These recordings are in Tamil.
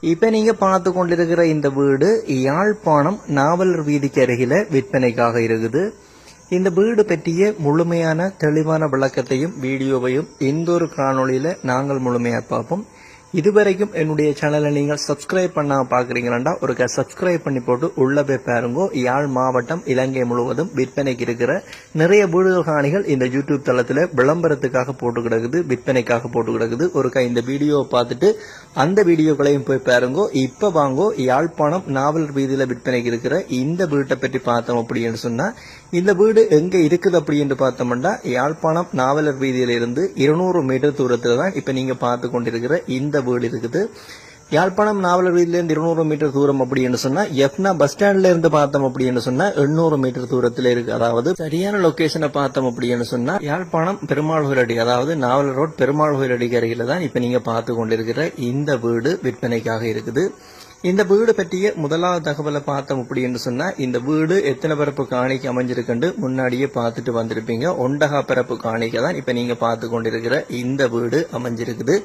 இப்ப நீங்க பார்த்து கொண்டிருக்கிற இந்த வீடு யாழ்ப்பாணம் நாவலர் வீதிக்கு அருகில விற்பனைக்காக இருக்குது. இந்த வீடு பற்றிய முழுமையான தெளிவான விளக்கத்தையும் வீடியோவையும் இந்த ஒரு காணொளியில நாங்கள் முழுமையா பார்ப்போம். இதுவரைக்கும் என்னுடைய சேனலை நீங்கள் சப்ஸ்கிரைப் பண்ணால் பார்க்குறீங்களாண்டா ஒரு சப்ஸ்கிரைப் பண்ணி போட்டு உள்ள போய் பாருங்க. யாழ் மாவட்டம் இலங்கை முழுவதும் விற்பனைக்கு இருக்கிற நிறைய வீடுகள் காணிகள் இந்த யூடியூப் தளத்தில் விளம்பரத்துக்காக போட்டு கிடக்குது விற்பனைக்காக போட்டு கிடக்குது. ஒரு இந்த வீடியோவை பார்த்துட்டு அந்த வீடியோக்களையும் போய் பாருங்க. இப்போ வாங்கோ யாழ்ப்பாணம் நாவலர் ரீதியில் விற்பனைக்கு இருக்கிற இந்த வீட்டை பற்றி பார்த்தோம் அப்படின்னு சொன்னால் இந்த வீடு எங்க இருக்குது அப்படின்னு பார்த்தோம்னா யாழ்ப்பாணம் நாவலர் வீதியில இருந்து இருநூறு மீட்டர் தூரத்துல தான் இப்ப நீங்க பார்த்து கொண்டிருக்கிற இந்த வீடு இருக்குது. யாழ்ப்பாணம் நாவலர் வீதியிலிருந்து இருநூறு மீட்டர் தூரம் அப்படின்னு சொன்னா எஃப்னா பஸ் ஸ்டாண்ட்ல இருந்து பார்த்தோம் அப்படின்னு சொன்னா எண்ணூறு மீட்டர் தூரத்துல இருக்கு. அதாவது சரியான லொகேஷனை பார்த்தோம் அப்படின்னு சொன்னா யாழ்ப்பாணம் பெருமாள் கோயிலடி அதாவது நாவலர் ரோட் பெருமாள் கோயிலடிக்கு அருகில தான் இப்ப நீங்க பார்த்து கொண்டிருக்கிற இந்த வீடு விற்பனைக்காக இருக்குது. இந்த வீடு பற்றிய முதலாவது தகவலை பார்த்தோம் அப்படின்னு சொன்னா இந்த வீடு எத்தனை பரப்பு காணிக்கு அமைஞ்சிருக்குன்னு முன்னாடியே பார்த்துட்டு வந்திருப்பீங்க. ஒண்டகா பரப்பு காணிக்கை தான் இப்ப நீங்க பார்த்து கொண்டிருக்கிற இந்த வீடு அமைஞ்சிருக்குது.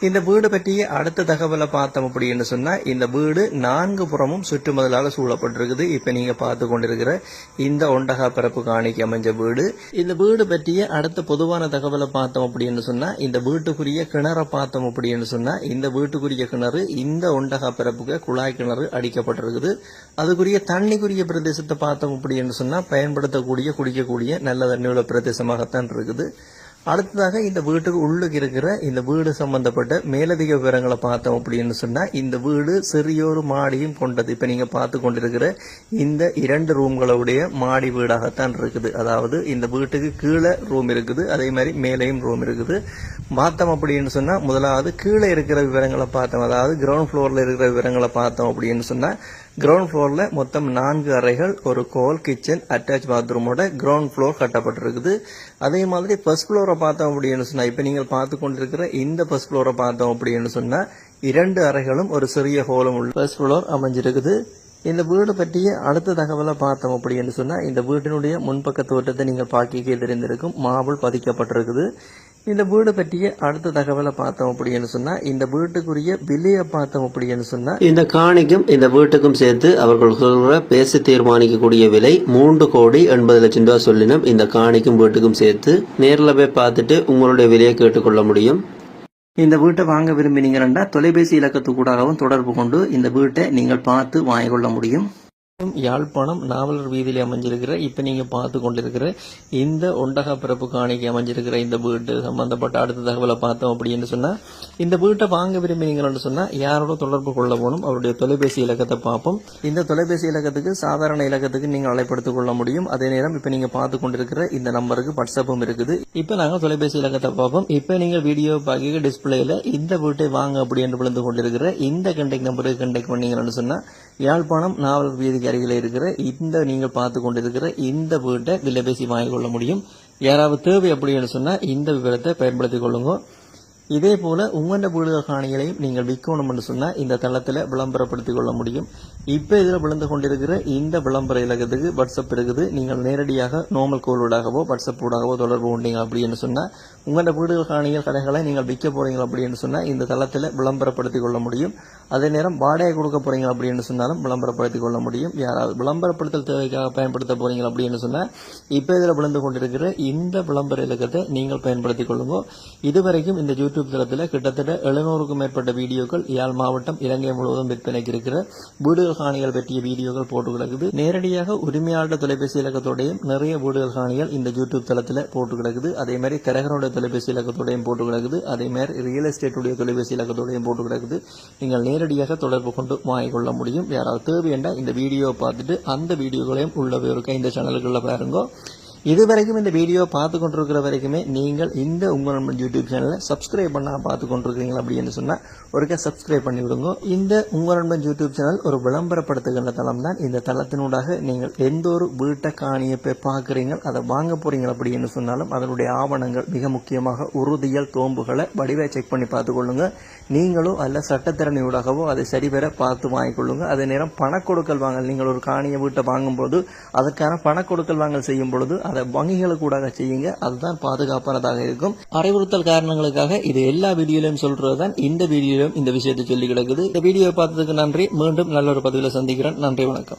இந்த வீடு பற்றிய அடுத்த தகவலை பார்த்தோம் அப்படின்னு சொன்னா இந்த வீடு நான்கு புறமும் சுற்றுமுதலாக சூழப்பட்டிருக்குது. இப்ப நீங்க பார்த்து கொண்டிருக்கிற இந்த ஒண்டகா பரப்பு காணிக்கு அமைஞ்ச வீடு. இந்த வீடு பற்றிய அடுத்த பொதுவான தகவலை பார்த்தோம் அப்படின்னு சொன்னா இந்த வீட்டுக்குரிய கிணறை பார்த்தோம் அப்படின்னு சொன்னா இந்த வீட்டுக்குரிய கிணறு இந்த ஒண்டகா பரப்புக்கு குழாய் கிணறு அடிக்கப்பட்டிருக்குது. அதுக்குரிய தண்ணிக்குரிய பிரதேசத்தை பார்த்தோம் அப்படின்னு சொன்னா பயன்படுத்தக்கூடிய குடிக்கக்கூடிய நல்ல தண்ணியுள்ள பிரதேசமாகத்தான் இருக்குது. அடுத்ததாக இந்த வீட்டுக்கு உள்ளுக்கு இருக்கிற இந்த வீடு சம்பந்தப்பட்ட மேலதிக விவரங்களை பார்த்தோம் அப்படின்னு சொன்னால் இந்த வீடு சிறியொரு மாடியும் கொண்டது. இப்போ நீங்கள் பார்த்து கொண்டிருக்கிற இந்த இரண்டு ரூம்களுடைய மாடி வீடாகத்தான் இருக்குது. அதாவது இந்த வீட்டுக்கு கீழே ரூம் இருக்குது அதே மாதிரி மேலேயும் ரூம் இருக்குது. பார்த்தோம் அப்படின்னு சொன்னால் முதலாவது கீழே இருக்கிற விவரங்களை பார்த்தோம். அதாவது கிரவுண்ட் ஃப்ளோரில் இருக்கிற விவரங்களை பார்த்தோம் அப்படின்னு சொன்னால் கிரவுண்ட் ஃப்ளோரில் மொத்தம் நான்கு அறைகள் ஒரு கோல் கிச்சன் அட்டாச் பாத்ரூமோட கிரவுண்ட் ஃப்ளோர் கட்டப்பட்டிருக்குது. அதே மாதிரி ஃபர்ஸ்ட் ஃப்ளோரை பார்த்தோம் அப்படின்னு சொன்னால் இப்போ நீங்கள் பார்த்து கொண்டிருக்கிற இந்த ஃபர்ஸ்ட் ஃப்ளோரை பார்த்தோம் அப்படின்னு சொன்னால் இரண்டு அறைகளும் ஒரு சிறிய ஹோலும் உள்ள ஃபர்ஸ்ட் ஃப்ளோர் அமைஞ்சிருக்குது. இந்த வீடு பற்றிய அடுத்த தகவலை பார்த்தோம் அப்படின்னு சொன்னால் இந்த வீட்டினுடைய முன்பக்க தோட்டத்தை நீங்கள் பார்க்க தெரிந்திருக்கும் மார்பிள் பதிக்கப்பட்டிருக்குது. இந்த வீடு பற்றிய அடுத்த தகவலை பார்த்தோம் அப்படின்னு சொன்னா இந்த வீட்டுக்குரிய விலையை பார்த்தோம் அப்படின்னு சொன்னா இந்த காணிக்கும் இந்த வீட்டுக்கும் சேர்த்து அவர்கள் சொல்ற பேசி தீர்மானிக்கக்கூடிய விலை மூன்று கோடி எண்பது லட்சம் ரூபாய் சொல்லினோம் இந்த காணிக்கும் வீட்டுக்கும் சேர்த்து நேரில் போய் பார்த்துட்டு உங்களுடைய விலையை கேட்டுக்கொள்ள முடியும். இந்த வீட்டை வாங்க விரும்பினீங்கன்னா தொலைபேசி இலக்கத்துக்கூடாகவும் தொடர்பு கொண்டு இந்த வீட்டை நீங்கள் பார்த்து வாங்கிக் கொள்ள முடியும். யாழ்ப்பாணம் நாவலர் வீதியில் அமைஞ்சிருக்கிற இப்போ நீங்கள் பார்த்து கொண்டிருக்கிற இந்த ஒண்டகா பிறப்பு காணிக்கு அமைஞ்சிருக்கிற இந்த வீட்டு சம்பந்தப்பட்ட அடுத்த தகவலை பார்த்தோம் அப்படின்னு சொன்னால் இந்த வீட்டை வாங்க விரும்பினீங்கன்னு சொன்னால் யாரோட தொடர்பு கொள்ள போகணும் அவருடைய தொலைபேசி இலக்கத்தை பார்ப்போம். இந்த தொலைபேசி இலக்கத்துக்கு சாதாரண இலக்கத்துக்கு நீங்கள் அழைப்படுத்திக் கொள்ள முடியும். அதே நேரம் இப்போ நீங்கள் பார்த்து கொண்டிருக்கிற இந்த நம்பருக்கு வாட்ஸ்அப்பும் இருக்குது. இப்போ நாங்கள் தொலைபேசி இலக்கத்தை பார்ப்போம். இப்போ நீங்கள் வீடியோ பார்க்க டிஸ்பிளேயில் இந்த வீட்டை வாங்க அப்படி என்று விழுந்து கொண்டிருக்கிற இந்த கண்டெக்ட் நம்பருக்கு கண்டெக்ட் பண்ணீங்கன்னு சொன்னால் யாழ்ப்பாணம் நாவல் வீதிக்கு அருகில் இருக்கிற இந்த நீங்கள் பார்த்து கொண்டிருக்கிற இந்த வீட்டை விலை பேசி வாங்கிக் கொள்ள முடியும். யாராவது தேவை அப்படின்னு சொன்னால் இந்த விவரத்தை பயன்படுத்திக் கொள்ளுங்க. இதே போல உங்களோட வீடுகள் காணிகளையும் நீங்கள் விற்கணும்னு சொன்னால் இந்த தளத்தில் விளம்பரப்படுத்திக் கொள்ள முடியும். இப்போ இதில் விழுந்து கொண்டிருக்கிற இந்த விளம்பர இலக்கத்துக்கு வாட்ஸ்அப் இருக்குது. நீங்கள் நேரடியாக நோமல் கோல் ஊடாகவோ வாட்ஸ்அப் ஊடாகவோ தொடர்பு கொண்டீங்க அப்படின்னு சொன்னால் உங்களோட வீடுகள் காணிகள் கடைகளை நீங்கள் விற்க போகிறீங்க அப்படின்னு சொன்னால் இந்த தளத்தில் விளம்பரப்படுத்திக் கொள்ள முடியும். அதே நேரம் வாடகை கொடுக்க போகிறீங்க அப்படின்னு சொன்னாலும் விளம்பரப்படுத்திக் கொள்ள முடியும். யாராவது விளம்பரப்படுத்தல் தேவைக்காக பயன்படுத்த போகிறீங்க அப்படின்னு சொன்னால் இப்போ இதில் விழுந்து கொண்டிருக்கிற இந்த விளம்பர இலக்கத்தை நீங்கள் பயன்படுத்திக் கொள்ளுங்க. இதுவரைக்கும் இந்த யூடியூப் தளத்துல கிட்டத்தட்ட எழுநூறுக்கும் மேற்பட்ட வீடியோக்கள் யாழ் மாவட்டம் இலங்கை முழுவதும் விற்பனைக்கு இருக்கிற வீடுகள் காணிகள் பற்றிய வீடியோக்கள் போட்டு கிடக்குது. நேரடியாக உரிமையாளர் தொலைபேசி இலக்கத்தோடையும் நிறைய வீடுகள் காணிகள் இந்த யூடியூப் தளத்தில் போட்டு கிடக்குது. அதே மாதிரி தரகரோட தொலைபேசி இலக்கத்தோடையும் போட்டு கிடக்குது. அதே மாதிரி ரியல் எஸ்டேட்டுடைய தொலைபேசி இலக்கத்தோடையும் போட்டு கிடக்குது. நீங்கள் நேரடியாக தொடர்பு கொண்டு வாங்கிக்கொள்ள முடியும். யாராவது தேவையண்டா இந்த வீடியோவை பார்த்துட்டு அந்த வீடியோக்களையும் உள்ளவே இருக்க இந்த சேனல்களில் பாருங்க. இதுவரைக்கும் இந்த வீடியோ பார்த்து கொண்டிருக்கிற வரைக்குமே நீங்கள் இந்த உங்கள் நண்பன் யூடியூப் சேனலை சப்ஸ்கிரைப் பண்ணால் பார்த்து கொண்டிருக்கிறீங்களா அப்படின்னு சொன்னால் ஒருக்கா சப்ஸ்கிரைப் பண்ணி விடுங்க. இந்த உங்கள் நண்பன் யூடியூப் சேனல் ஒரு விளம்பரப்படுத்துகின்ற தளம் தான். இந்த தளத்தினூடாக நீங்கள் எந்த ஒரு வீட்டை காணியை போய் பார்க்குறீங்க அதை வாங்க போகிறீங்க அப்படின்னு சொன்னாலும் அதனுடைய ஆவணங்கள் மிக முக்கியமாக உறுதியல் தோம்புகளை வடிவை செக் பண்ணி பார்த்துக்கொள்ளுங்க. நீங்களோ அல்ல சட்டத்திறனையூடாகவோ அதை சரிபெற பார்த்து வாங்கிக்கொள்ளுங்க. அதே நேரம் பணக்கொடுக்கல் வாங்கல் நீங்கள் ஒரு காணியை வீட்டை வாங்கும்போது அதற்கான பணக்கொடுக்கல் வாங்கல் செய்யும் பொழுது அதை அதை வங்கிகளுக்கு கூட செய்யுங்க. அதுதான் பாதுகாப்பானதாக இருக்கும். அறிவுறுத்தல் காரணங்களுக்காக இது எல்லா வீடியோலையும் சொல்றதுதான். இந்த வீடியோலையும் இந்த விஷயத்தை சொல்லி கிடக்குது. இந்த வீடியோ பார்த்ததுக்கு நன்றி. மீண்டும் நல்ல ஒரு பதிவில் சந்திக்கிறேன். நன்றி வணக்கம்.